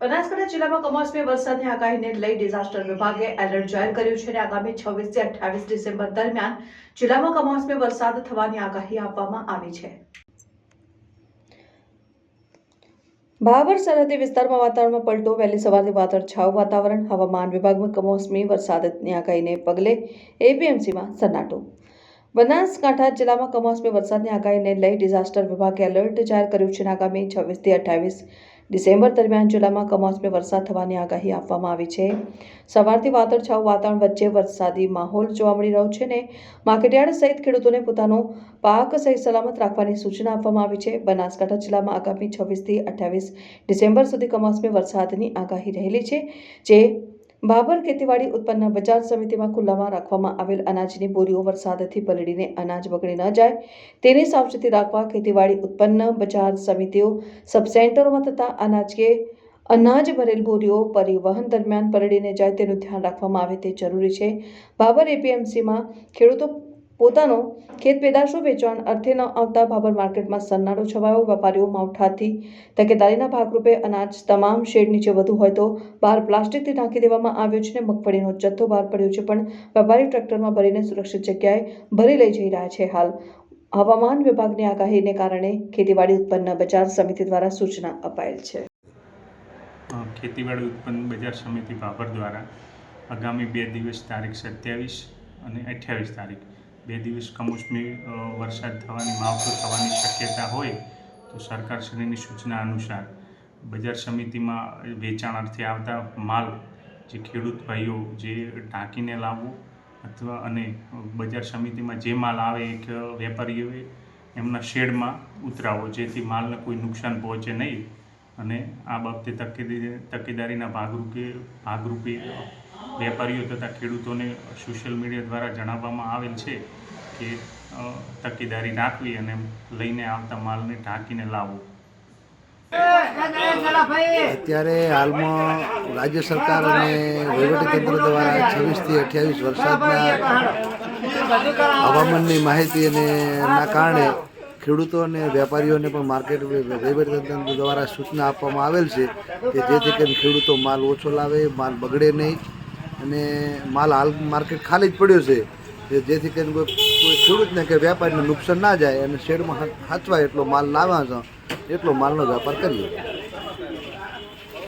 બનાસકાંઠા જિલ્લામાં કમોસમી વરસાદની આગાહીને લઈ ડિઝાસ્ટર વિભાગે એલર્ટ જાહેર કર્યું છે અને આગામી છવ્વીસથી અઠ્યાવીસ ડિસેમ્બર દરમિયાન જિલ્લામાં કમોસમી વરસાદ થવાની આગાહી આપવામાં આવી છે. ભાવર સરહદી વિસ્તારમાં વાતાવરણમાં પલટો, વહેલી સવારથી વાદળછાયું વાતાવરણ, હવામાન વિભાગમાં કમોસમી વરસાદની આગાહીને પગલે એપીએમસીમાં સન્નાટો. બનાસકાંઠા જિલ્લામાં કમોસમી વરસાદની આગાહીને લઈ ડિઝાસ્ટર વિભાગે એલર્ટ જાહેર કર્યું છે આગામી છવ્વીસથી અઠ્યાવીસ ડિસેમ્બર દરમિયાન જિલ્લામાં કમોસમી વરસાદ થવાની આગાહી આપવામાં આવી છે. સવારથી વાદળછાયું વાતાવરણ વચ્ચે વરસાદી માહોલ જોવા મળી રહ્યો છે ને માર્કેટયાર્ડ સહિત ખેડૂતોને પોતાનો પાક સહી સલામત રાખવાની સૂચના આપવામાં આવી છે. બનાસકાંઠા જિલ્લામાં આગામી છવ્વીસથી અઠ્યાવીસ ડિસેમ્બર સુધી કમોસમી વરસાદની આગાહી રહેલી છે, જે બાબર ખેતીવાડી ઉત્પન્ન બજાર સમિતિમાં ખુલ્લામાં રાખવામાં આવેલ અનાજની બોરીઓ વરસાદથી પલળીને અનાજ બગડી ન જાય, તેની સાવચેતી રાખવા ખેતીવાડી ઉત્પન્ન બજાર સમિતિઓ સબસેન્ટરોમાં થતા અનાજ કે અનાજ ભરેલ બોરીઓ પરિવહન દરમિયાન પલળીને જાય તેનું ધ્યાન રાખવામાં આવે તે જરૂરી છે. બાબર એપીએમસીમાં ખેડૂતો પોતાનો ખેત પેદાશો વેચાણ અર્થે ન આવતા બાબર માર્કેટમાં સન્નાટો છવાયો, વેપારીઓ માવઠાથી તકેદારીના ભાગરૂપે અનાજ તમામ શેડ નીચે વધુ હોય તો બહાર પ્લાસ્ટિકથી ઢાંકી દેવામાં આવ્યો છે અને મગફળીનો જથ્થો બહાર પડ્યો છે, પણ વેપારી ટ્રેક્ટરમાં ભરીને સુરક્ષિત જગ્યાએ ભરી લઈ જઈ રહ્યા છે હાલ. હવામાન વિભાગની આગાહીને કારણે ખેતીવાડી ઉત્પન્ન બજાર સમિતિ દ્વારા સૂચના અપાયેલ છે. ખેતીવાડી ઉત્પન્ન બજાર સમિતિ ભાભર દ્વારા આગામી બે દિવસ તારીખ સત્યાવીસ અને અઠ્યાવીસ તારીખ બે દિવસ કમોસમી વરસાદ થવાની, માવઠું થવાની શક્યતા હોય તો સરકારશ્રીની સૂચના અનુસાર બજાર સમિતિમાં વેચાણ અર્થે આવતા માલ જે ખેડૂત ભાઈઓ જે ઢાંકીને લાવવો અથવા અને બજાર સમિતિમાં જે માલ આવે એ વેપારીઓએ એમના શેડમાં ઉતરાવો, જેથી માલને કોઈ નુકસાન પહોંચે નહીં. અને આ બાબતે તકેદારી તકેદારીના ભાગરૂપે ભાગરૂપે વેપારીઓ તથા ખેડૂતોને સોશિયલ મીડિયા દ્વારા જણાવવામાં આવેલ છે કે તકેદારી રાખવી અને લઈને આવતા માલને ઢાંકીને લાવવો. અત્યારે હાલમાં રાજ્ય સરકાર અને કેન્દ્ર દ્વારા છવ્વીસથી અઠ્યાવીસ વરસાદના હવામાનની માહિતી અને કારણે ખેડૂતો અને વેપારીઓને પણ માર્કેટ વહીવટતંત્ર દ્વારા સૂચના આપવામાં આવેલ છે કે જેથી કરીને ખેડૂતો માલ ઓછો લાવે, માલ બગડે નહીં અને માલ હાલ માર્કેટ ખાલી જ પડ્યો છે. કે જેથી કરીને કોઈ કોઈ ખેડૂતને કે વેપારીને નુકસાન ના જાય અને શેડમાં હાચવાય એટલો માલ લાવવા એટલો માલનો વેપાર કરીએ.